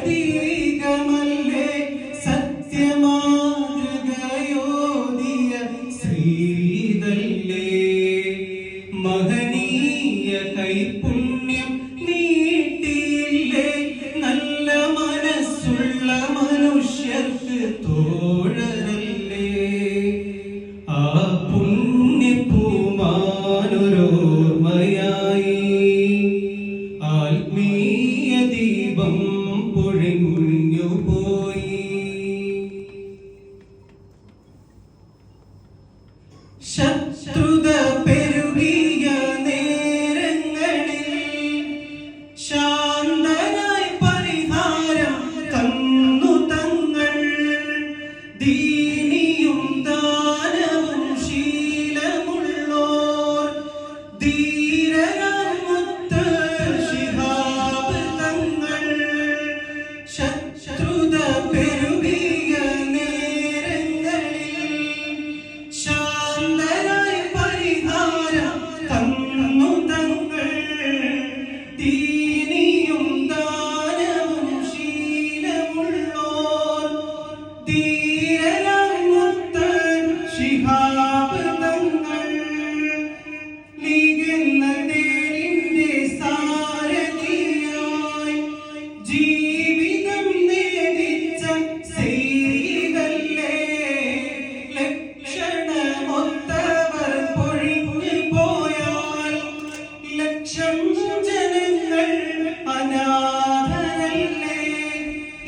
പ്രതീകമല്ലേ? സത്യമാതൃകയോദിയ ശ്രീതല്ലേ? മഹനീയ കൈപ്പുള്ള ശത്രുത പെരുകിയ നേരങ്ങളിൽ ശാന്തനായി പരിഹാരം തന്നു തങ്ങൾ ദീനിയും താൻ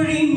pouring